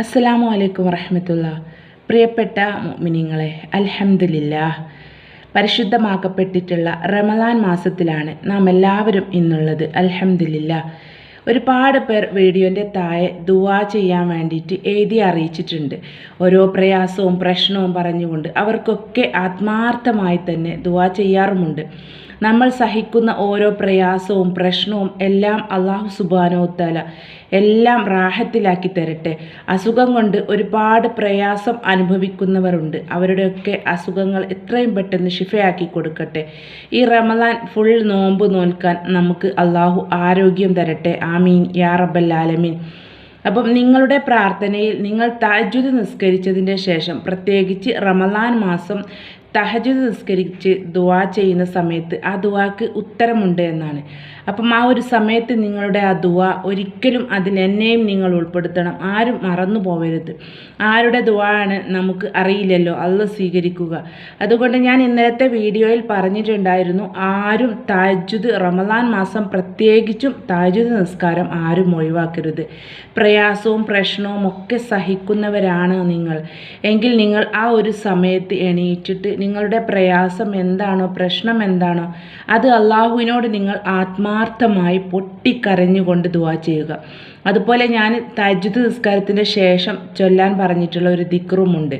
അസ്സലാമു അലൈക്കും വറഹമത്തുള്ള. പ്രിയപ്പെട്ട മിനിങ്ങളെ അലഹമില്ല പരിശുദ്ധമാക്കപ്പെട്ടിട്ടുള്ള റമദാൻ മാസത്തിലാണ് നാം എല്ലാവരും ഇന്നുള്ളത്. അലഹമില്ല ഒരുപാട് പേർ വീഡിയോന്റെ താഴെ ദുവാ ചെയ്യാൻ വേണ്ടിയിട്ട് എഴുതി അറിയിച്ചിട്ടുണ്ട്. ഓരോ പ്രയാസവും പ്രശ്നവും പറഞ്ഞുകൊണ്ട് അവർക്കൊക്കെ ആത്മാർത്ഥമായി തന്നെ ദുവാ ചെയ്യാറുമുണ്ട്. നമ്മൾ സഹിക്കുന്ന ഓരോ പ്രയാസവും പ്രശ്നവും എല്ലാം അള്ളാഹു സുബാനോത്തല എല്ലാം റാഹത്തിലാക്കി തരട്ടെ. അസുഖം കൊണ്ട് ഒരുപാട് പ്രയാസം അനുഭവിക്കുന്നവരുണ്ട്. അവരുടെയൊക്കെ അസുഖങ്ങൾ എത്രയും പെട്ടെന്ന് ഷിഫയാക്കി കൊടുക്കട്ടെ. ഈ റമദാൻ ഫുൾ നോമ്പ് നോൽക്കാൻ നമുക്ക് അള്ളാഹു ആരോഗ്യം തരട്ടെ. ആമീൻ. യാ റബ്ബല്ലാലമീൻ. അപ്പം നിങ്ങളുടെ പ്രാർത്ഥനയിൽ നിങ്ങൾ താജ്വത് നിസ്കരിച്ചതിന്റെ ശേഷം പ്രത്യേകിച്ച് റമദാൻ മാസം തഹജുദ് നിസ്കരിച്ച് ദുവാ ചെയ്യുന്ന സമയത്ത് ആ ദുവാക്ക് ഉത്തരമുണ്ട് എന്നാണ്. അപ്പം ആ ഒരു സമയത്ത് നിങ്ങളുടെ ആ ദുവ ഒരിക്കലും അതിൽ എന്നെയും നിങ്ങൾ ഉൾപ്പെടുത്തണം. ആരും മറന്നു പോകരുത് ആരുടെ ദുവാണ് നമുക്ക് അറിയില്ലല്ലോ. അത് സ്വീകരിക്കുക. അതുകൊണ്ട് ഞാൻ ഇന്നലത്തെ വീഡിയോയിൽ പറഞ്ഞിട്ടുണ്ടായിരുന്നു ആരും താജുദ് റമദാൻ മാസം പ്രത്യേകിച്ചും താജുദ് നിസ്കാരം ആരും ഒഴിവാക്കരുത്. പ്രയാസവും പ്രശ്നവും ഒക്കെ സഹിക്കുന്നവരാണ് നിങ്ങൾ. എങ്കിൽ നിങ്ങൾ ആ ഒരു സമയത്ത് എണീറ്റിട്ട് നിങ്ങളുടെ പ്രയാസം എന്താണോ പ്രശ്നം എന്താണോ അത് അള്ളാഹുവിനോട് നിങ്ങൾ ആത്മാർത്ഥമായി പൊട്ടിക്കരഞ്ഞുകൊണ്ട് ദുവാ ചെയ്യുക. അതുപോലെ ഞാൻ തജ്ജുദ് നിസ്കാരത്തിന്റെ ശേഷം ചൊല്ലാൻ പറഞ്ഞിട്ടുള്ള ഒരു ദിക്റുമുണ്ട്.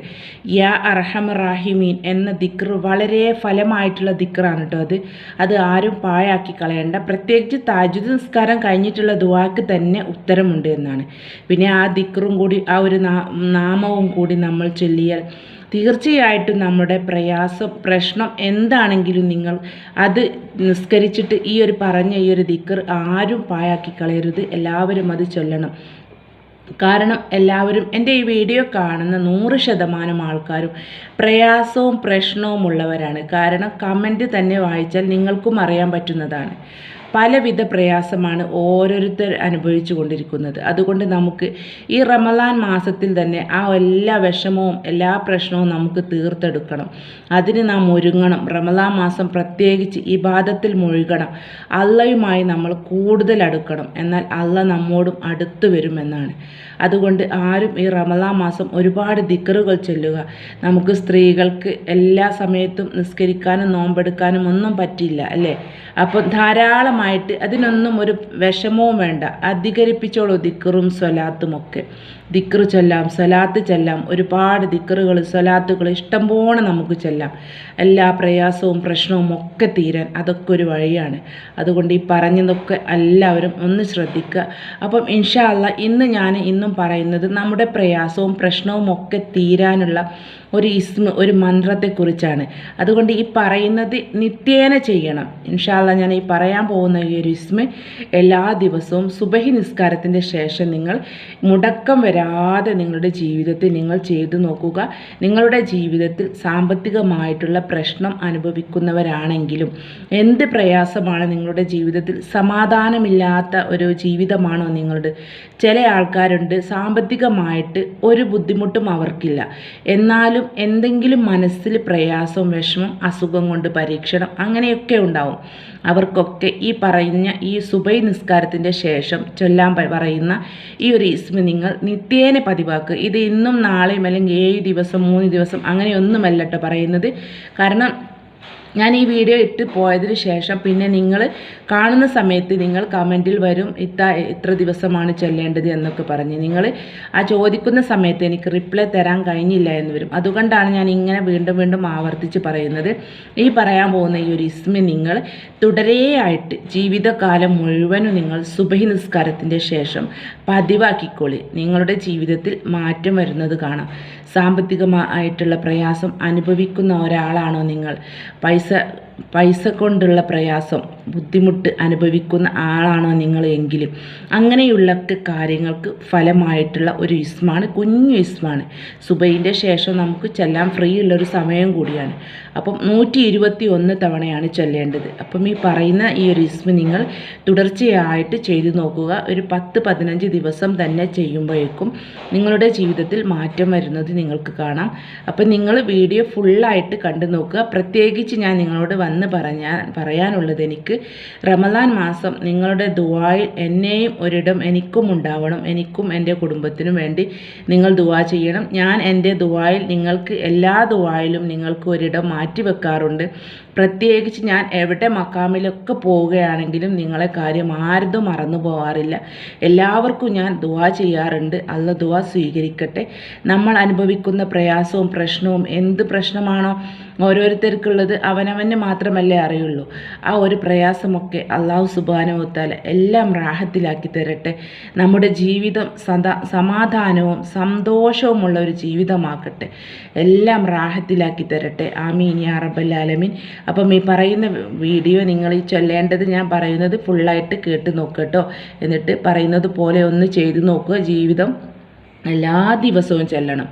യാ അർഹം റാഹിമീൻ എന്ന ദിക്റ് വളരെ ഫലമായിട്ടുള്ള ദിക്റാണ് കേട്ടോ അത്. അത് ആരും പാഴാക്കി കളയണ്ട. പ്രത്യേകിച്ച് താജുദ് നിസ്കാരം കഴിഞ്ഞിട്ടുള്ള ദുവാക്ക് തന്നെ ഉത്തരമുണ്ട് എന്നാണ്. പിന്നെ ആ ദിക്റും കൂടി ആ ഒരു നാമവും കൂടി നമ്മൾ ചൊല്ലിയാൽ തീർച്ചയായിട്ടും നമ്മുടെ പ്രയാസം പ്രശ്നം എന്താണെങ്കിലും നിങ്ങൾ അത് നിസ്കരിച്ചിട്ട് ഈ ഒരു പറഞ്ഞ ഈ ഒരു ദിക്കർ ആരും പായാക്കി കളയരുത്. എല്ലാവരും അത് ചൊല്ലണം. കാരണം എല്ലാവരും എന്റെ ഈ വീഡിയോ കാണുന്ന നൂറ് ശതമാനം ആൾക്കാരും പ്രയാസവും പ്രശ്നവും ഉള്ളവരാണ് കാരണം കമന്റ് തന്നെ വായിച്ചാൽ നിങ്ങൾക്കും അറിയാൻ പറ്റുന്നതാണ്. പലവിധ പ്രയാസമാണ് ഓരോരുത്തർ അനുഭവിച്ചു കൊണ്ടിരിക്കുന്നത്. അതുകൊണ്ട് നമുക്ക് ഈ റമലാൻ മാസത്തിൽ തന്നെ ആ എല്ലാ വിഷമവും എല്ലാ പ്രശ്നവും നമുക്ക് തീർത്തെടുക്കണം. അതിന് നാം ഒരുങ്ങണം. റമലാൻ മാസം പ്രത്യേകിച്ച് ഇബാദത്തിൽ മുഴുകണം. അള്ളയുമായി നമ്മൾ കൂടുതൽ അടുക്കണം. എന്നാൽ അള്ള നമ്മോടും അടുത്തു വരുമെന്നാണ്. അതുകൊണ്ട് ആരും ഈ റമലാ മാസം ഒരുപാട് ദിക്കറുകൾ ചൊല്ലുക. നമുക്ക് സ്ത്രീകൾക്ക് എല്ലാ സമയത്തും നിസ്കരിക്കാനും നോമ്പെടുക്കാനും ഒന്നും പറ്റില്ല അല്ലേ? അപ്പം ധാരാളമായിട്ട് അതിനൊന്നും ഒരു വിഷമവും വേണ്ട. അധികരിപ്പിച്ചോളൂ ദിക്കറും സ്വലാത്തും ഒക്കെ ദിക്റ് ചൊല്ലാം സ്വലാത്ത് ചൊല്ലാം. ഒരുപാട് ദിക്കറുകൾ സ്വലാത്തുകൾ ഇഷ്ടംപോലെ നമുക്ക് ചൊല്ലാം. എല്ലാ പ്രയാസവും പ്രശ്നവും ഒക്കെ തീരാൻ അതൊക്കെ ഒരു വഴിയാണ്. അതുകൊണ്ട് ഈ പറഞ്ഞതൊക്കെ എല്ലാവരും ഒന്ന് ശ്രദ്ധിക്കുക. അപ്പം ഇൻഷാ ഇന്ന് ഞാൻ ഇന്നും പറയുന്നത് നമ്മുടെ പ്രയാസവും പ്രശ്നവും ഒക്കെ തീരാനുള്ള ഒരു ഇസ്മ ഒരു മന്ത്രത്തെക്കുറിച്ചാണ്. അതുകൊണ്ട് ഈ പറയുന്നത് നിത്യേന ചെയ്യണം. ഇൻഷാല്ല ഞാൻ ഈ പറയാൻ പോകുന്ന ഈ ഒരു ഇസ്മ എല്ലാ ദിവസവും സുബഹി നിസ്കാരത്തിന്റെ ശേഷം നിങ്ങൾ മുടക്കം വരാതെ നിങ്ങളുടെ ജീവിതത്തിൽ നിങ്ങൾ ചെയ്തു നോക്കുക. നിങ്ങളുടെ ജീവിതത്തിൽ സാമ്പത്തികമായിട്ടുള്ള പ്രശ്നം അനുഭവിക്കുന്നവരാണെങ്കിലും എന്ത് പ്രയാസമാണ് നിങ്ങളുടെ ജീവിതത്തിൽ സമാധാനമില്ലാത്ത ഒരു ജീവിതമാണോ നിങ്ങളുടെ? ചില ആൾക്കാരുണ്ട് സാമ്പത്തികമായിട്ട് ഒരു ബുദ്ധിമുട്ടും അവർക്കില്ല. എന്നാലും ആർക്കെങ്കിലും എന്തെങ്കിലും മനസ്സിൽ പ്രയാസവും വിഷമം അസുഖം കൊണ്ട് പരീക്ഷണം അങ്ങനെയൊക്കെ ഉണ്ടാവും. അവർക്കൊക്കെ ഈ പറഞ്ഞ ഈ സുബൈ നിസ്കാരത്തിന്റെ ശേഷം ചൊല്ലാൻ പറയുന്ന ഈ ഒരു ഇസ്മി നിങ്ങൾ നിത്യേന പതിവാക്കുക. ഇത് ഇന്നും നാളെയും അല്ലെങ്കിൽ ഏഴ് ദിവസം മൂന്ന് ദിവസം അങ്ങനെയൊന്നുമല്ല പറയുന്നത്. കാരണം ഞാൻ ഈ വീഡിയോ ഇട്ട് പോയതിന് ശേഷം പിന്നെ നിങ്ങൾ കാണുന്ന സമയത്ത് നിങ്ങൾ കമന്റിൽ വരും ഇത്ത ഇത്ര ദിവസമാണ് ചെല്ലേണ്ടത്? എന്നൊക്കെ പറഞ്ഞ്. നിങ്ങൾ ആ ചോദിക്കുന്ന സമയത്ത് എനിക്ക് റിപ്ലൈ തരാൻ കഴിഞ്ഞില്ല എന്ന് വരും. അതുകൊണ്ടാണ് ഞാൻ ഇങ്ങനെ വീണ്ടും വീണ്ടും ആവർത്തിച്ച് പറയുന്നത്. ഈ പറയാൻ പോകുന്ന ഈ ഒരു ഇസ്മി നിങ്ങൾ തുടരെയായിട്ട് ജീവിതകാലം മുഴുവനും നിങ്ങൾ സുബഹി നിസ്കാരത്തിന്റെ ശേഷം പതിവാക്കിക്കോളി. നിങ്ങളുടെ ജീവിതത്തിൽ മാറ്റം വരുന്നത് കാണാം. സാമ്പത്തികമായിട്ടുള്ള പ്രയാസം അനുഭവിക്കുന്ന ഒരാളാണോ നിങ്ങൾ? പൈസ പൈസ കൊണ്ടുള്ള പ്രയാസം ബുദ്ധിമുട്ട് അനുഭവിക്കുന്ന ആളാണോ നിങ്ങൾ എങ്കിലും. അങ്ങനെയുള്ളൊക്കെ കാര്യങ്ങൾക്ക് ഫലമായിട്ടുള്ള ഒരു ഇസ്മാണ് കുഞ്ഞു ഇസ്മാണ് സുബൈന്റെ ശേഷം നമുക്ക് ചെല്ലാൻ ഫ്രീ ഉള്ളൊരു സമയം കൂടിയാണ്. അപ്പം നൂറ്റി ഇരുപത്തി ഒന്ന് തവണയാണ് ചൊല്ലേണ്ടത്. അപ്പം ഈ പറയുന്ന ഈ ഒരു ഇസ്മ നിങ്ങൾ തുടർച്ചയായിട്ട് ചെയ്തു നോക്കുക. ഒരു പത്ത് പതിനഞ്ച് ദിവസം തന്നെ ചെയ്യുമ്പോഴേക്കും നിങ്ങളുടെ ജീവിതത്തിൽ മാറ്റം വരുന്നത് നിങ്ങൾക്ക് കാണാം. അപ്പം നിങ്ങൾ വീഡിയോ ഫുള്ളായിട്ട് കണ്ടു നോക്കുക. പ്രത്യേകിച്ച് ഞാൻ നിങ്ങളോട് അന്ന് പറഞ്ഞാൽ പറയാനുള്ളത് എനിക്ക് റമദാൻ മാസം നിങ്ങളുടെ ദുവായിൽ എന്നെയും ഒരിടം എനിക്കും ഉണ്ടാവണം. എനിക്കും എന്റെ കുടുംബത്തിനും വേണ്ടി നിങ്ങൾ ദുവാ ചെയ്യണം. ഞാൻ എന്റെ ദുവായിൽ നിങ്ങൾക്ക് എല്ലാ ദുവായിലും നിങ്ങൾക്ക് ഒരിടം മാറ്റി വെക്കാറുണ്ട്. പ്രത്യേകിച്ച് ഞാൻ എവിടെ മക്കാമിലൊക്കെ പോവുകയാണെങ്കിലും നിങ്ങളെ കാര്യം ആരതും മറന്നു പോവാറില്ല. എല്ലാവർക്കും ഞാൻ ദുവാ ചെയ്യാറുണ്ട്. അല്ല ദുവാ സ്വീകരിക്കട്ടെ. നമ്മൾ അനുഭവിക്കുന്ന പ്രയാസവും പ്രശ്നവും എന്ത് പ്രശ്നമാണോ ഓരോരുത്തർക്കുള്ളത് അവനവന് മാത്രമല്ലേ അറിയുള്ളൂ. ആ ഒരു പ്രയാസമൊക്കെ അള്ളാഹു സുബാനുവത്താല എല്ലാം റാഹത്തിലാക്കി തരട്ടെ. നമ്മുടെ ജീവിതം സദാ സമാധാനവും സന്തോഷവുമുള്ള ഒരു ജീവിതമാക്കട്ടെ എല്ലാം റാഹത്തിലാക്കി തരട്ടെ. ആമീൻ യാ റബ്ബല്ലാലമീൻ അപ്പം ഈ പറയുന്ന വീഡിയോ നിങ്ങൾ ഈ ചൊല്ലേണ്ടത് ഞാൻ പറയുന്നത് ഫുള്ളായിട്ട് കേട്ട് നോക്കട്ടോ എന്നിട്ട് പറയുന്നത് പോലെ ഒന്ന് ചെയ്തു നോക്കുക. ജീവിതം എല്ലാ ദിവസവും ചെല്ലണം.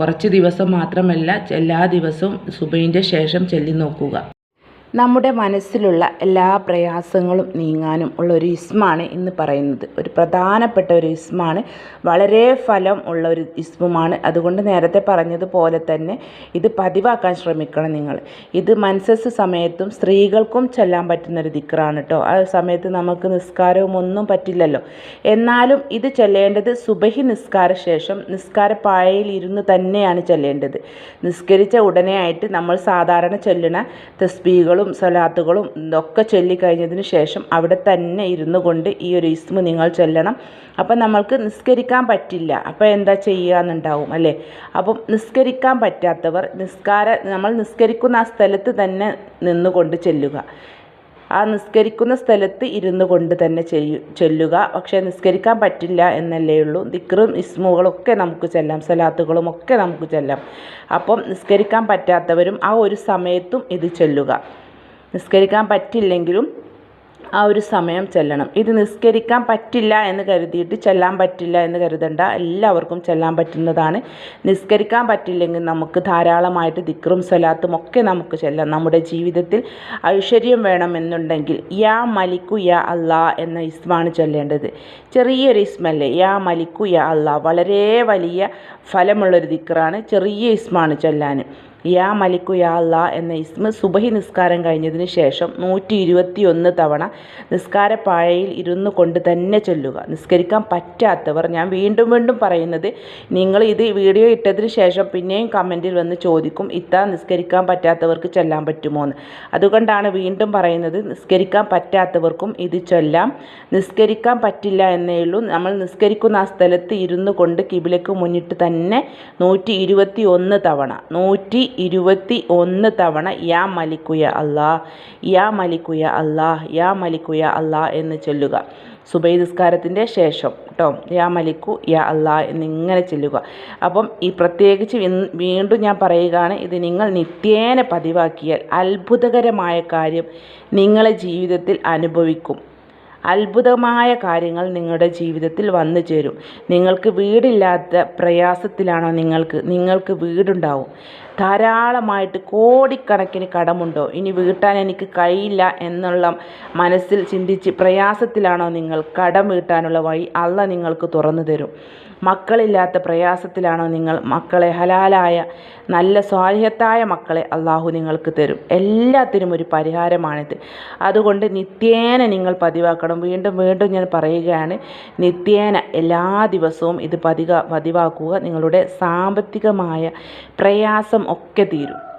കുറച്ച് ദിവസം മാത്രമല്ല എല്ലാ ദിവസവും സുബൈന്റെ ശേഷം ചെല്ലി നോക്കുക നമ്മുടെ മനസ്സിലുള്ള എല്ലാ പ്രയാസങ്ങളും നീങ്ങാനും ഉള്ള ഒരു ഇസ്മാണ് ഇന്ന് പറയുന്നത്. ഒരു പ്രധാനപ്പെട്ട ഒരു ഇസ്മാണ് വളരെ ഫലം ഉള്ള ഒരു ഇസ്മുമാണ്. അതുകൊണ്ട് നേരത്തെ പറഞ്ഞതുപോലെ തന്നെ ഇത് പതിവാക്കാൻ ശ്രമിക്കണം നിങ്ങൾ. ഇത് മനസ്സസ് സമയത്തും സ്ത്രീകൾക്കും ചെല്ലാൻ പറ്റുന്ന ഒരു ദിക്റാണ് കേട്ടോ ആ സമയത്ത് നമുക്ക് നിസ്കാരവും ഒന്നും പറ്റില്ലല്ലോ. എന്നാലും ഇത് ചെല്ലേണ്ടത് സുബഹി നിസ്കാര ശേഷം നിസ്കാര പായയിൽ ഇരുന്ന് തന്നെയാണ് ചെല്ലേണ്ടത്. നിസ്കരിച്ച ഉടനെയായിട്ട് നമ്മൾ സാധാരണ ചെല്ലുന്ന തസ്ബീകളും സ്വലാത്തുകളും ഇതൊക്കെ ചൊല്ലിക്കഴിഞ്ഞതിന് ശേഷം അവിടെ തന്നെ ഇരുന്നു കൊണ്ട് ഈ ഒരു ഇസ്മ നിങ്ങൾ ചൊല്ലണം. അപ്പം നമ്മൾക്ക് നിസ്കരിക്കാൻ പറ്റില്ല. അപ്പോൾ എന്താ ചെയ്യാന്നുണ്ടാവും അല്ലേ? അപ്പം നിസ്കരിക്കാൻ പറ്റാത്തവർ നിസ്കാര നമ്മൾ നിസ്കരിക്കുന്ന ആ സ്ഥലത്ത് തന്നെ നിന്നുകൊണ്ട് ചെല്ലുക. ആ നിസ്കരിക്കുന്ന സ്ഥലത്ത് ഇരുന്നു കൊണ്ട് തന്നെ ചെയ്യു ചൊല്ലുക. പക്ഷേ നിസ്കരിക്കാൻ പറ്റില്ല എന്നല്ലേ ഉള്ളൂ. ദിക്റും ഇസ്മുകളൊക്കെ നമുക്ക് ചെല്ലാം സലാത്തുകളും ഒക്കെ നമുക്ക് ചെല്ലാം. അപ്പം നിസ്കരിക്കാൻ പറ്റാത്തവരും ആ ഒരു സമയത്തും ഇത് ചൊല്ലുക. നിസ്കരിക്കാൻ പറ്റില്ലെങ്കിലും ആ ഒരു സമയം ചെല്ലണം. ഇത് നിസ്കരിക്കാൻ പറ്റില്ല എന്ന് കരുതിയിട്ട് ചെല്ലാൻ പറ്റില്ല എന്ന് കരുതണ്ട. എല്ലാവർക്കും ചെല്ലാൻ പറ്റുന്നതാണ്. നിസ്കരിക്കാൻ പറ്റില്ലെങ്കിൽ നമുക്ക് ധാരാളമായിട്ട് ദിക്റും സ്വലാത്തും ഒക്കെ നമുക്ക് ചെല്ലാം. നമ്മുടെ ജീവിതത്തിൽ ഐശ്വര്യം വേണമെന്നുണ്ടെങ്കിൽ യാ മലിക്കു യാ അള്ളാ എന്ന ഇസ്മാണ് ചൊല്ലേണ്ടത്. ചെറിയൊരു ഇസ്മല്ലേ? യാ മലിക്കു യാ അള്ളാ. വളരെ വലിയ ഫലമുള്ളൊരു ദിക്റാണ് ചെറിയ ഇസ്മാണ് ചൊല്ലാൻ. യാ മലിക്കു യാ അല്ലാ എന്ന ഇസ്മ സുബഹി നിസ്കാരം കഴിഞ്ഞതിന് ശേഷം നൂറ്റി ഇരുപത്തി ഒന്ന് തവണ നിസ്കാരപ്പാഴയിൽ ഇരുന്നു കൊണ്ട് തന്നെ ചൊല്ലുക. നിസ്കരിക്കാൻ പറ്റാത്തവർ ഞാൻ വീണ്ടും വീണ്ടും പറയുന്നത് നിങ്ങൾ ഇത് വീഡിയോ ഇട്ടതിന് ശേഷം പിന്നെയും കമന്റിൽ വന്ന് ചോദിക്കും ഇത്ത നിസ്കരിക്കാൻ പറ്റാത്തവർക്ക് ചൊല്ലാൻ പറ്റുമോ എന്ന് അതുകൊണ്ടാണ് വീണ്ടും പറയുന്നത് നിസ്കരിക്കാൻ പറ്റാത്തവർക്കും ഇത് ചൊല്ലാം. നിസ്കരിക്കാൻ പറ്റില്ല എന്നേ ഉള്ളൂ. നമ്മൾ നിസ്കരിക്കുന്ന ആ സ്ഥലത്ത് ഇരുന്നു കൊണ്ട് കിബിലക്ക് മുന്നിട്ട് തന്നെ നൂറ്റി ഇരുപത്തി ഒന്ന് തവണ നൂറ്റി ഇരുപത്തി ഒന്ന് തവണ യാ മലിക്കുയ അല്ലാ യാ മലിക്കുയ അല്ലാ യാ മലിക്കുയ അല്ലാ എന്ന് ചൊല്ലുക. സുബൈ നിസ്കാരത്തിന്റെ ശേഷം കേട്ടോ യാ മലിക്കു യാ അല്ലാ എന്നിങ്ങനെ ചൊല്ലുക. അപ്പം ഈ പ്രത്യേകിച്ച് വീണ്ടും ഞാൻ പറയുകയാണ് ഇത് നിങ്ങൾ നിത്യേന പതിവാക്കിയാൽ അത്ഭുതകരമായ കാര്യം നിങ്ങളെ ജീവിതത്തിൽ അനുഭവിക്കും. അത്ഭുതമായ കാര്യങ്ങൾ നിങ്ങളുടെ ജീവിതത്തിൽ വന്നു ചേരും. നിങ്ങൾക്ക് വീടില്ലാത്ത പ്രയാസത്തിലാണോ നിങ്ങൾക്ക് നിങ്ങൾക്ക് വീടുണ്ടാവും? ധാരാളമായിട്ട് കോടിക്കണക്കിന് കടമുണ്ടോ? ഇനി വീട്ടാൻ എനിക്ക് കഴിയില്ല എന്നുള്ള മനസ്സിൽ ചിന്തിച്ച് പ്രയാസത്തിലാണോ നിങ്ങൾ? കടം വീട്ടാനുള്ള വഴി അല്ല നിങ്ങൾക്ക് തുറന്നു തരും. മക്കളില്ലാത്ത പ്രയാസത്തിലാണോ നിങ്ങൾ? മക്കളെ ഹലാലായ നല്ല സ്വാലിഹത്തായ മക്കളെ അള്ളാഹു നിങ്ങൾക്ക് തരും. എല്ലാത്തിനും ഒരു പരിഹാരമാണിത്. അതുകൊണ്ട് നിത്യേന നിങ്ങൾ പതിവാക്കണം. വീണ്ടും വീണ്ടും ഞാൻ പറയുകയാണ് നിത്യേന എല്ലാ ദിവസവും ഇത് പതിക പതിവാക്കുക. നിങ്ങളുടെ സാമ്പത്തികമായ പ്രയാസം ഒക്കെ തീരും.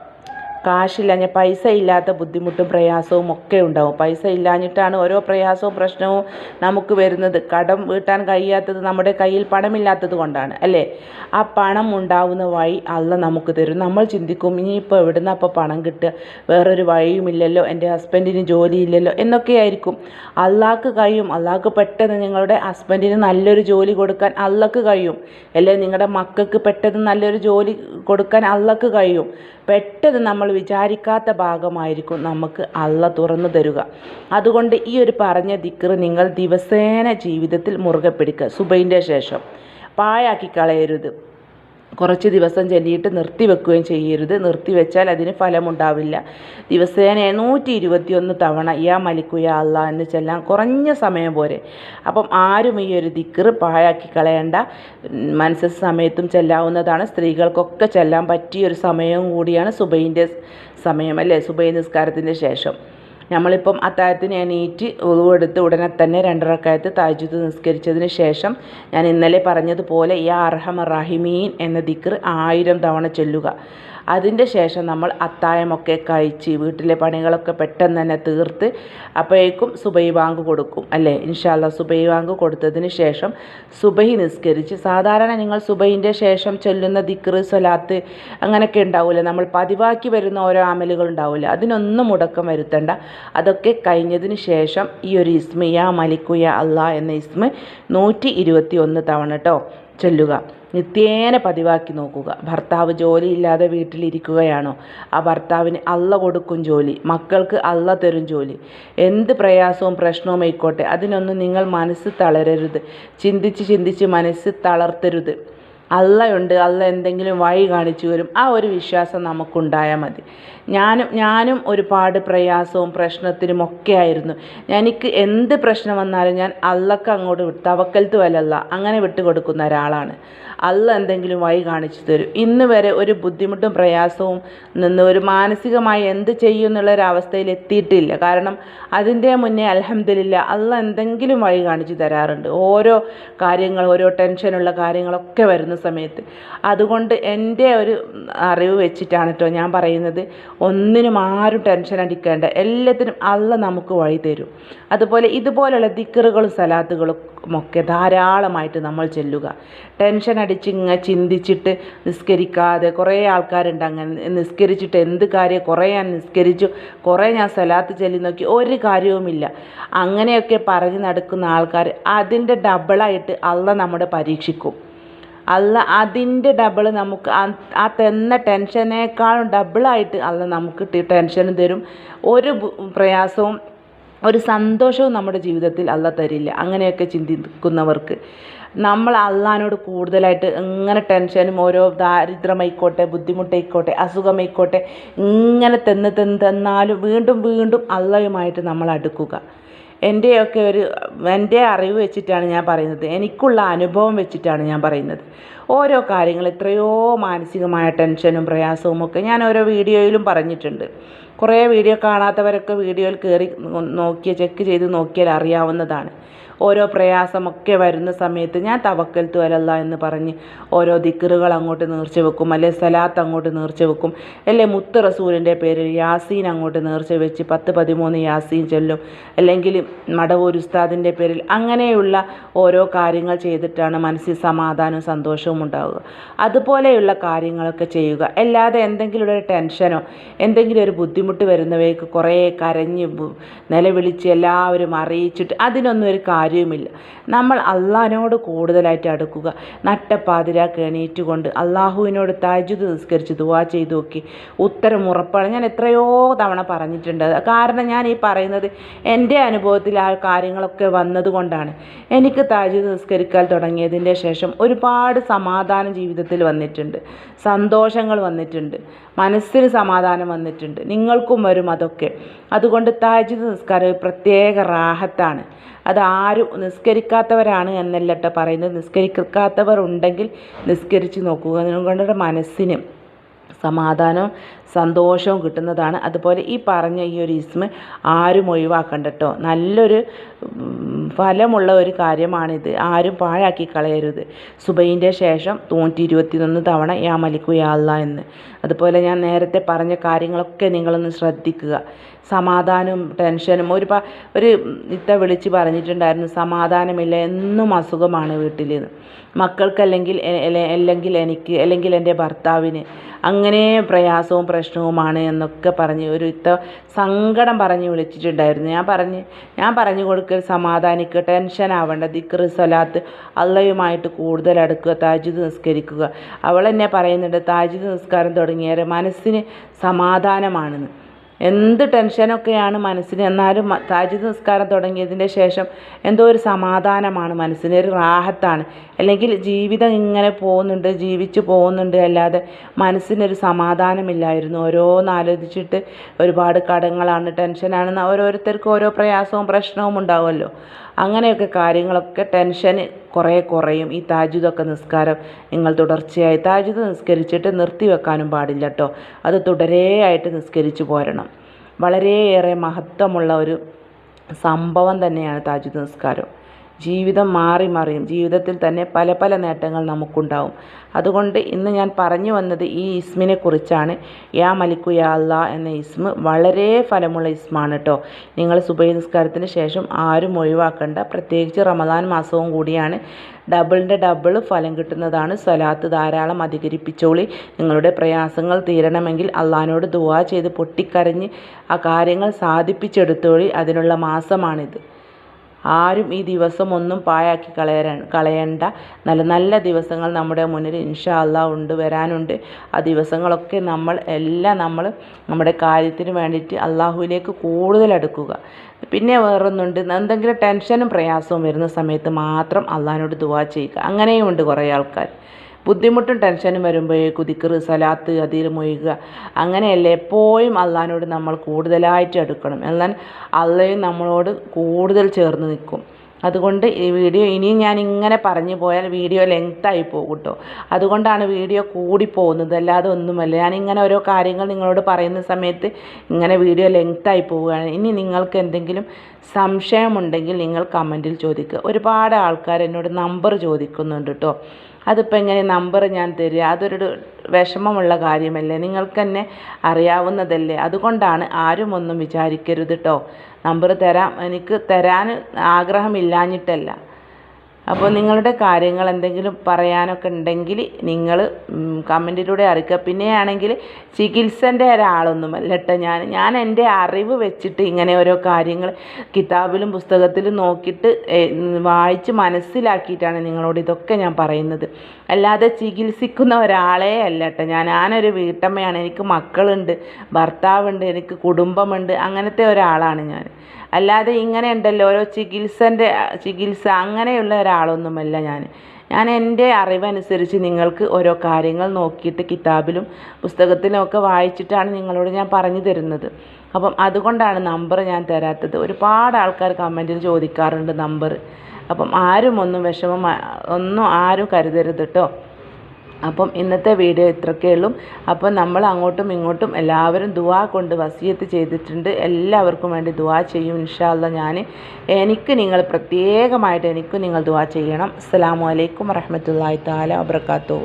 കാശില്ലാഞ്ഞ പൈസ ഇല്ലാത്ത ബുദ്ധിമുട്ടും പ്രയാസവും ഒക്കെ ഉണ്ടാവും. പൈസ ഇല്ലാഞ്ഞിട്ടാണ് ഓരോ പ്രയാസവും പ്രശ്നവും നമുക്ക് വരുന്നത്. കടം വീട്ടാൻ കഴിയാത്തത് നമ്മുടെ കയ്യിൽ പണമില്ലാത്തത് കൊണ്ടാണ് അല്ലേ? ആ പണം ഉണ്ടാവുന്ന വഴി അല്ല നമുക്ക് തരും. നമ്മൾ ചിന്തിക്കും ഇനിയിപ്പോൾ എവിടുന്ന അപ്പോൾ പണം കിട്ടുക? വേറൊരു വഴിയുമില്ലല്ലോ എന്റെ ഹസ്ബൻഡിന് ജോലിയില്ലല്ലോ എന്നൊക്കെയായിരിക്കും അള്ളാഹ്ക്ക് കഴിയും. അള്ളാഹ്ക്ക് പെട്ടെന്ന് നിങ്ങളുടെ ഹസ്ബൻഡിന് നല്ലൊരു ജോലി കൊടുക്കാൻ അള്ളക്ക് കഴിയും. അല്ലെ? നിങ്ങളുടെ മക്കൾക്ക് പെട്ടെന്ന് നല്ലൊരു ജോലി കൊടുക്കാൻ അള്ളക്ക് കഴിയും. പെട്ടെന്ന് നമ്മൾ വിചാരിക്കാത്ത ഭാഗമായിരിക്കും നമുക്ക് അള്ള തുറന്നു തരുക. അതുകൊണ്ട് ഈ ഒരു പറഞ്ഞ ദിക്ർ നിങ്ങൾ ദിവസേന ജീവിതത്തിൽ മുറുകെ പിടിക്കുക സുബൈന്റെ ശേഷം. പായാക്കി കളയരുത്. കുറച്ച് ദിവസം ചെല്ലിയിട്ട് നിർത്തി വെക്കുകയും ചെയ്യരുത്. നിർത്തി വെച്ചാൽ അതിന് ഫലമുണ്ടാവില്ല. ദിവസേന നൂറ്റി ഇരുപത്തിയൊന്ന് തവണ യാ മലിക്കു യാ അല്ല എന്ന് ചെല്ലാൻ കുറഞ്ഞ സമയം പോരെ. അപ്പം ആരും ഈ ഒരു ദിക്കറ് പാഴാക്കി കളയേണ്ട. മനസ്സ് സമയത്തും ചെല്ലാവുന്നതാണ്. സ്ത്രീകൾക്കൊക്കെ ചെല്ലാൻ പറ്റിയൊരു സമയവും കൂടിയാണ് സുബൈന്റെ സമയം അല്ലേ? സുബൈ നിസ്കാരത്തിന്റെ ശേഷം. നമ്മളിപ്പം അത്താഴത്തിന് എണീറ്റ് ഉളുവെടുത്ത് ഉടനെ തന്നെ രണ്ടരക്കായത്ത് താജുദ് നിസ്കരിച്ചതിന് ശേഷം ഞാൻ ഇന്നലെ പറഞ്ഞതുപോലെ ഈ അർഹമ റഹിമീൻ എന്ന ദിക്ർ ആയിരം തവണ ചൊല്ലുക. അതിന്റെ ശേഷം നമ്മൾ അത്തായമൊക്കെ കഴിച്ച് വീട്ടിലെ പണികളൊക്കെ പെട്ടെന്ന് തന്നെ തീർത്ത് അപ്പോഴേക്കും സുബൈ ബാങ്ക് കൊടുക്കും അല്ലേ? ഇൻഷാല്ല സുബൈ ബാങ്ക് കൊടുത്തതിന് ശേഷം സുബൈ നിസ്കരിച്ച്. സാധാരണ നിങ്ങൾ സുബൈന്റെ ശേഷം ചൊല്ലുന്ന ദിക്റ് സ്വലാത്ത് അങ്ങനെയൊക്കെ ഉണ്ടാവില്ല നമ്മൾ പതിവാക്കി വരുന്ന ഓരോ അമലുകൾ ഉണ്ടാവില്ല അതിനൊന്നും മുടക്കം വരുത്തേണ്ട. അതൊക്കെ കഴിഞ്ഞതിന് ശേഷം ഈ ഒരു ഇസ്മ യാ മലിക്കുയ അള്ളാ എന്ന ഇസ്മ നൂറ്റി ഇരുപത്തി ഒന്ന് തവണ കേട്ടോ ചൊല്ലുക. നിത്യേന പതിവാക്കി നോക്കുക. ഭർത്താവ് ജോലിയില്ലാതെ വീട്ടിലിരിക്കുകയാണോ? ആ ഭർത്താവിന് അള്ള കൊടുക്കും ജോലി മക്കൾക്ക് അള്ള തരും ജോലി. എന്ത് പ്രയാസവും പ്രശ്നവും ആയിക്കോട്ടെ അതിനൊന്നും നിങ്ങൾ മനസ്സ് തളരരുത്. ചിന്തിച്ച് ചിന്തിച്ച് മനസ്സ് തളർത്തരുത്. അള്ളയുണ്ട് അള്ള എന്തെങ്കിലും വഴി കാണിച്ചു വരും ആ ഒരു വിശ്വാസം നമുക്കുണ്ടായാൽ മതി. ഞാനും ഞാനും ഒരുപാട് പ്രയാസവും പ്രശ്നത്തിനും ഒക്കെ ആയിരുന്നു. എനിക്ക് എന്ത് പ്രശ്നം വന്നാലും ഞാൻ അള്ളക്ക് അങ്ങോട്ട് വിട്ട്. തവക്കലത്ത് വലല്ല അങ്ങനെ വിട്ടുകൊടുക്കുന്ന ഒരാളാണ്. അള്ള എന്തെങ്കിലും വഴി കാണിച്ചു തരും. ഇന്ന് വരെ ഒരു ബുദ്ധിമുട്ടും പ്രയാസവും നിന്ന് ഒരു മാനസികമായി എന്ത് ചെയ്യും എന്നുള്ളൊരവസ്ഥയിൽ എത്തിയിട്ടില്ല. കാരണം അതിന്റെ മുന്നേ അലഹമില്ല അള്ള എന്തെങ്കിലും വഴി കാണിച്ചു തരാറുണ്ട്. ഓരോ കാര്യങ്ങൾ ഓരോ ടെൻഷനുള്ള കാര്യങ്ങളൊക്കെ വരുന്ന സമയത്ത്. അതുകൊണ്ട് എന്റെ ഒരു അറിവ് വെച്ചിട്ടാണ് കേട്ടോ ഞാൻ പറയുന്നത്. ഒന്നിനും ആരും ടെൻഷൻ അടിക്കേണ്ട. എല്ലാത്തിനും അല്ല നമുക്ക് വഴി തരും. അതുപോലെ ഇതുപോലുള്ള ദിക്കറുകളും സലാത്തുകളും ഒക്കെ ധാരാളമായിട്ട് നമ്മൾ ചെല്ലുക. ടെൻഷൻ അടിച്ച് ഇങ്ങനെ ചിന്തിച്ചിട്ട് നിസ്കരിക്കാതെ കുറേ ആൾക്കാരുണ്ട് അങ്ങനെ. നിസ്കരിച്ചിട്ട് എന്ത് കാര്യം കുറേ ഞാൻ നിസ്കരിച്ചു. കുറേ ഞാൻ സലാത്ത് ചെല്ലി നോക്കി. ഒരു കാര്യവുമില്ല. അങ്ങനെയൊക്കെ പറഞ്ഞ് നടക്കുന്ന ആൾക്കാർ അതിന്റെ ഡബിളായിട്ട് അള്ള നമ്മുടെ പരീക്ഷിക്കും. അല്ല അതിന്റെ ഡബിൾ നമുക്ക് ആ തന്ന ടെൻഷനേക്കാളും ഡബിളായിട്ട് അല്ല നമുക്ക് ടെൻഷനും തരും. ഒരു പ്രയാസവും ഒരു സന്തോഷവും നമ്മുടെ ജീവിതത്തിൽ അല്ല തരില്ല. അങ്ങനെയൊക്കെ ചിന്തിക്കുന്നവർക്ക്. നമ്മൾ അള്ളഹാനോട് കൂടുതലായിട്ട് ഇങ്ങനെ ടെൻഷനും ഓരോ ദാരിദ്ര്യമായിക്കോട്ടെ ബുദ്ധിമുട്ടായിക്കോട്ടെ അസുഖമായിക്കോട്ടെ ഇങ്ങനെ തന്ന് തന്ന് തന്നാലും വീണ്ടും വീണ്ടും അള്ളയുമായിട്ട് നമ്മൾ അടുക്കുക. എന്റെയൊക്കെ ഒരു എന്റെ അറിവ് വെച്ചിട്ടാണ് ഞാൻ പറയുന്നത്. എനിക്കുള്ള അനുഭവം വെച്ചിട്ടാണ് ഞാൻ പറയുന്നത്. ഓരോ കാര്യങ്ങൾ എത്രയോ മാനസികമായ ടെൻഷനും പ്രയാസവും ഒക്കെ ഞാൻ ഓരോ വീഡിയോയിലും പറഞ്ഞിട്ടുണ്ട്. കുറേ വീഡിയോ കാണാത്തവരൊക്കെ വീഡിയോയിൽ കയറി നോക്കിയ ചെക്ക് ചെയ്ത് നോക്കിയാൽ അറിയാവുന്നതാണ്. ഓരോ പ്രയാസമൊക്കെ വരുന്ന സമയത്ത് ഞാൻ തവക്കൽ തുവലല്ല എന്ന് പറഞ്ഞ് ഓരോ ദിക്കറുകൾ അങ്ങോട്ട് നേർച്ച വെക്കും. അല്ലെ സലാത്ത് അങ്ങോട്ട് നേർച്ച വെക്കും. അല്ലെ മുത്ത് റസൂലിന്റെ പേരിൽ യാസീൻ അങ്ങോട്ട് നേർച്ച വെച്ച് പത്ത് പതിമൂന്ന് യാസീൻ ചൊല്ലും. അല്ലെങ്കിൽ മടവൂർ ഉസ്താദിന്റെ പേരിൽ അങ്ങനെയുള്ള ഓരോ കാര്യങ്ങൾ ചെയ്തിട്ടാണ് മനസ്സിൽ സമാധാനവും സന്തോഷവും ഉണ്ടാവുക. അതുപോലെയുള്ള കാര്യങ്ങളൊക്കെ ചെയ്യുക. അല്ലാതെ എന്തെങ്കിലും ഒരു ടെൻഷനോ എന്തെങ്കിലും ഒരു ബുദ്ധിമുട്ട് വരുന്നവയ്ക്ക് കുറേ കരഞ്ഞ് നിലവിളിച്ച് എല്ലാവരും അറിയിച്ചിട്ട് അതിനൊന്നും ഒരു കാര്യം കാര്യവുമില്ല. നമ്മൾ അള്ളാഹിനോട് കൂടുതലായിട്ട് അടുക്കുക. നട്ടപ്പാതിരാക്ക് എണീറ്റുകൊണ്ട് അള്ളാഹുവിനോട് താജുദ് നിസ്കരിച്ച് ദുവാ ചെയ്തു നോക്കി. ഉത്തരം ഉറപ്പാണ്. ഞാൻ എത്രയോ തവണ പറഞ്ഞിട്ടുണ്ട്. കാരണം ഞാൻ ഈ പറയുന്നത് എന്റെ അനുഭവത്തിൽ ആ കാര്യങ്ങളൊക്കെ വന്നതുകൊണ്ടാണ്. എനിക്ക് താജുദ് നിസ്കരിക്കാൻ തുടങ്ങിയതിന്റെ ശേഷം ഒരുപാട് സമാധാനം ജീവിതത്തിൽ വന്നിട്ടുണ്ട്. സന്തോഷങ്ങൾ വന്നിട്ടുണ്ട്. മനസ്സിന് സമാധാനം വന്നിട്ടുണ്ട്. നിങ്ങൾക്കും വരും അതൊക്കെ. അതുകൊണ്ട് താജുദ് നിസ്കാരം പ്രത്യേക റാഹത്താണ്. അതാരും നിസ്കരിക്കാത്തവരാണ് എന്നല്ല കേട്ടോ പറയുന്നത്. നിസ്കരിക്കാത്തവർ ഉണ്ടെങ്കിൽ നിസ്കരിച്ച് നോക്കുക. നിങ്ങളുടെ മനസ്സിന് സമാധാനവും സന്തോഷവും കിട്ടുന്നതാണ്. അതുപോലെ ഈ പറഞ്ഞ ഈ ഒരു ഇസ്മ ആരും ഒഴിവാക്കണ്ട കേട്ടോ നല്ലൊരു ഫലമുള്ള ഒരു കാര്യമാണിത്. ആരും പാഴാക്കി കളയരുത്. സുബൈന്റെ ശേഷം നൂറ്റി ഇരുപത്തിയൊന്ന് തവണ യാ മലിക്കു യാ അല്ല എന്ന്. അതുപോലെ ഞാൻ നേരത്തെ പറഞ്ഞ കാര്യങ്ങളൊക്കെ നിങ്ങളൊന്ന് ശ്രദ്ധിക്കുക. സമാധാനവും ടെൻഷനും. ഒരു പ ഒരു ഇത്ത വിളിച്ച് പറഞ്ഞിട്ടുണ്ടായിരുന്നു സമാധാനമില്ല എന്നും അസുഖമാണ് വീട്ടിൽ മക്കൾക്കല്ലെങ്കിൽ അല്ലെങ്കിൽ എനിക്ക് അല്ലെങ്കിൽ എന്റെ ഭർത്താവിന്. അങ്ങനെ പ്രയാസവും പ്രശ്നവുമാണ് എന്നൊക്കെ പറഞ്ഞ് ഒരു ഇത്ത സങ്കടം പറഞ്ഞ് വിളിച്ചിട്ടുണ്ടായിരുന്നു. ഞാൻ പറഞ്ഞ് ഞാൻ പറഞ്ഞു കൊടുക്കൽ സമാധാനിക്കുക ടെൻഷൻ ആവേണ്ട ദിക്റ് സ്വലാത്ത് അള്ളയുമായിട്ട് കൂടുതൽ അടുക്കുക താജിദ് നിസ്കരിക്കുക. അവൾ എന്നെ പറയുന്നുണ്ട് താജിദ് നിസ്കാരം തുടങ്ങിയാൽ മനസ്സിന് സമാധാനമാണെന്ന്. എന്ത് ടെൻഷനൊക്കെയാണ് മനസ്സിന് എന്നാലും താജിദ് നിസ്കാരം തുടങ്ങിയതിന്റെ ശേഷം എന്തോ ഒരു സമാധാനമാണ് മനസ്സിന് ഒരു റാഹത്താണ്. അല്ലെങ്കിൽ ജീവിതം ഇങ്ങനെ പോകുന്നുണ്ട് ജീവിച്ചു പോകുന്നുണ്ട് അല്ലാതെ മനസ്സിനൊരു സമാധാനമില്ലായിരുന്നു. ഓരോന്നാലോചിച്ചിട്ട് ഒരുപാട് കടങ്ങളാണ് ടെൻഷനാണെന്ന് ഓരോരുത്തർക്കും ഓരോ പ്രയാസവും പ്രശ്നവും ഉണ്ടാവുമല്ലോ. അങ്ങനെയൊക്കെ കാര്യങ്ങളൊക്കെ ടെൻഷൻ കുറേ കുറയും. ഈ താജുദൊക്കെ നിസ്കാരം നിങ്ങൾ തുടർച്ചയായി താജുദ് നിസ്കരിച്ചിട്ട് നിർത്തി വെക്കാനും പാടില്ല കേട്ടോ. അത് തുടരെയായിട്ട് നിസ്കരിച്ചു പോരണം. വളരെയേറെ മഹത്വമുള്ള ഒരു സംഭവം തന്നെയാണ് താജുദ് നിസ്കാരം. ജീവിതം മാറി മറിയും. ജീവിതത്തിൽ തന്നെ പല പല നേട്ടങ്ങൾ നമുക്കുണ്ടാവും. അതുകൊണ്ട് ഇന്ന് ഞാൻ പറഞ്ഞു വന്നത് ഈ ഇസ്മിനെ കുറിച്ചാണ്. യാ മലിക്കു യാ അല്ലാ എന്ന ഇസ്മ് വളരെ ഫലമുള്ള ഇസ്മാണ് കേട്ടോ നിങ്ങൾ സുബൈ നിസ്കാരത്തിന് ശേഷം ആരും ഒഴിവാക്കേണ്ട. പ്രത്യേകിച്ച് റമദാൻ മാസവും കൂടിയാണ് ഡബിളിന്റെ ഡബിൾ ഫലം കിട്ടുന്നതാണ്. സ്വലാത്ത് ധാരാളം അധികരിപ്പിച്ചോളി. നിങ്ങളുടെ പ്രയാസങ്ങൾ തീരണമെങ്കിൽ അള്ളഹാനോട് ദുവാ ചെയ്ത് പൊട്ടിക്കരഞ്ഞ് ആ കാര്യങ്ങൾ സാധിപ്പിച്ചെടുത്തോളി. അതിനുള്ള മാസമാണിത്. ആരും ഈ ദിവസം ഒന്നും പാഴാക്കി കളയ കളയണ്ട. നല്ല നല്ല ദിവസങ്ങൾ നമ്മുടെ മുന്നിൽ ഇൻഷാ അള്ളാ ഉണ്ട് വരാനുണ്ട്. ആ ദിവസങ്ങളൊക്കെ നമ്മൾ എല്ലാം നമ്മൾ നമ്മുടെ കാര്യത്തിന് വേണ്ടിയിട്ട് അള്ളാഹുവിലേക്ക് കൂടുതൽ അടുക്കുക. പിന്നെ വേറൊന്നുണ്ട് എന്തെങ്കിലും ടെൻഷനും പ്രയാസവും വരുന്ന സമയത്ത് മാത്രം അള്ളാഹിനോട് ദുവാ ചെയ്യുക. അങ്ങനെയും ഉണ്ട് കുറേ ആൾക്കാർ. ബുദ്ധിമുട്ടും ടെൻഷനും വരുമ്പോഴേക്കും ദിക്റ് സലാത്ത് അതിൽ മൊയ്യുക അങ്ങനെയല്ല എപ്പോഴും അള്ളഹാനോട് നമ്മൾ കൂടുതലായിട്ട് എടുക്കണം എന്നാൽ അള്ളയും നമ്മളോട് കൂടുതൽ ചേർന്ന് നിൽക്കും. അതുകൊണ്ട് ഈ വീഡിയോ ഇനിയും ഞാൻ ഇങ്ങനെ പറഞ്ഞു പോയാൽ വീഡിയോ ലെങ്ത്തായി പോകും കേട്ടോ അതുകൊണ്ടാണ് വീഡിയോ കൂടി പോകുന്നത്. അല്ലാതെ ഒന്നുമല്ല. ഞാൻ ഇങ്ങനെ ഓരോ കാര്യങ്ങൾ നിങ്ങളോട് പറയുന്ന സമയത്ത് ഇങ്ങനെ വീഡിയോ ലെങ്ത്തായി പോവുകയാണ്. ഇനി നിങ്ങൾക്ക് എന്തെങ്കിലും സംശയമുണ്ടെങ്കിൽ നിങ്ങൾ കമന്റിൽ ചോദിക്കുക. ഒരുപാട് ആൾക്കാർ എന്നോട് നമ്പർ ചോദിക്കുന്നുണ്ട് കേട്ടോ അതിപ്പോൾ എങ്ങനെ നമ്പർ ഞാൻ തരിക? അതൊരു വിഷമമുള്ള കാര്യമല്ലേ? നിങ്ങൾക്ക് തന്നെ അറിയാവുന്നതല്ലേ? അതുകൊണ്ടാണ് ആരും ഒന്നും വിചാരിക്കരുത് കേട്ടോ നമ്പർ തരാം. എനിക്ക് തരാൻ ആഗ്രഹമില്ലാഞ്ഞിട്ടല്ല. അപ്പോൾ നിങ്ങളുടെ കാര്യങ്ങൾ എന്തെങ്കിലും പറയാനൊക്കെ ഉണ്ടെങ്കിൽ നിങ്ങൾ കമന്റിലൂടെ അറിയിക്കുക. പിന്നെയാണെങ്കിൽ ചികിത്സന്റെ ഒരാളൊന്നുമല്ല കേട്ടോ ഞാൻ. ഞാൻ എന്റെ അറിവ് വെച്ചിട്ട് ഇങ്ങനെ ഓരോ കാര്യങ്ങൾ കിതാബിലും പുസ്തകത്തിലും നോക്കിയിട്ട് വായിച്ച് മനസ്സിലാക്കിയിട്ടാണ് നിങ്ങളോട് ഇതൊക്കെ ഞാൻ പറയുന്നത്. അല്ലാതെ ചികിത്സിക്കുന്ന ഒരാളേ അല്ല കേട്ടോ ഞാൻ. ഞാനൊരു വീട്ടമ്മയാണ്. എനിക്ക് മക്കളുണ്ട് ഭർത്താവുണ്ട് എനിക്ക് കുടുംബമുണ്ട്. അങ്ങനത്തെ ഒരാളാണ് ഞാൻ. അല്ലാതെ ഇങ്ങനെ ഉണ്ടല്ലോ ഓരോ ചികിത്സന്റെ ചികിത്സ അങ്ങനെയുള്ള ഒരാളൊന്നുമല്ല ഞാൻ. ഞാൻ എന്റെ അറിവനുസരിച്ച് നിങ്ങൾക്ക് ഓരോ കാര്യങ്ങൾ നോക്കിയിട്ട് കിതാബിലും പുസ്തകത്തിലും ഒക്കെ വായിച്ചിട്ടാണ് നിങ്ങളോട് ഞാൻ പറഞ്ഞു തരുന്നത്. അപ്പം അതുകൊണ്ടാണ് നമ്പർ ഞാൻ തരാത്തത്. ഒരുപാട് ആൾക്കാർ കമന്റിൽ ചോദിക്കാറുണ്ട് നമ്പർ. അപ്പം ആരും ഒന്നും വിഷമം ഒന്നും ആരും കരുതരുത് കേട്ടോ. അപ്പം ഇന്നത്തെ വീഡിയോ ഇത്രയൊക്കെ ഉള്ളൂ. അപ്പം നമ്മൾ അങ്ങോട്ടും ഇങ്ങോട്ടും എല്ലാവരും ദുവാ കൊണ്ട് വസിയത്ത് ചെയ്തിട്ടുണ്ട്. എല്ലാവർക്കും വേണ്ടി ദുവാ ചെയ്യും ഇൻഷാല്ല ഞാൻ. എനിക്ക് നിങ്ങൾ പ്രത്യേകമായിട്ട് എനിക്ക് നിങ്ങൾ ദുവാ ചെയ്യണം. അസ്സാം വലൈക്കും താല വബർക്കാത്തു